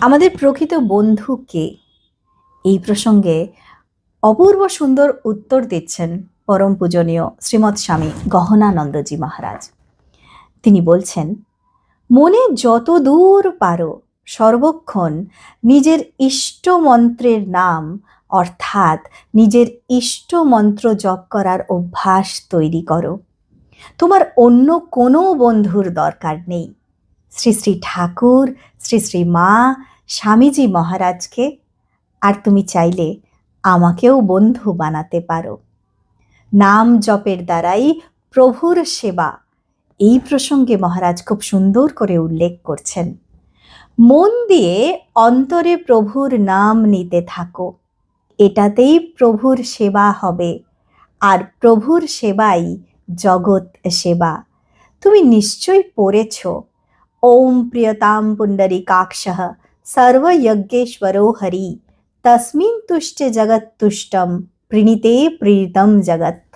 আমাদের প্রকৃত বন্ধু কে? এই প্রসঙ্গে অপূর্ব সুন্দর উত্তর দিচ্ছেন পরম পূজনীয় শ্রীমৎ স্বামী গহনানন্দজি মহারাজ। তিনি বলছেন, মনে যত দূর পারো, সর্বক্ষণ নিজের ইষ্ট মন্ত্রের নাম, অর্থাৎ নিজের ইষ্ট মন্ত্র জপ করার অভ্যাস তৈরি করো। তোমার অন্য কোনো বন্ধুর দরকার নেই। শ্রী শ্রী ঠাকুর, শ্রী শ্রী মা, স্বামীজি মহারাজকে, আর তুমি চাইলে আমাকেও বন্ধু বানাতে পারো। নাম জপের দ্বারাই প্রভুর সেবা, এই প্রসঙ্গে মহারাজ খুব সুন্দর করে উল্লেখ করছেন। মন দিয়ে অন্তরে প্রভুর নাম নিতে থাকো, এটাতেই প্রভুর সেবা হবে, আর প্রভুর সেবাই জগৎ সেবা। তুমি নিশ্চয়ই পড়েছ ॐ प्रियतां पुण्डरीकाक्षः सर्वयज्ञेश्वरो हरि। तस्मिन् तुष्ट जगत्तुष्टं प्रणीते प्रीतं जगत्।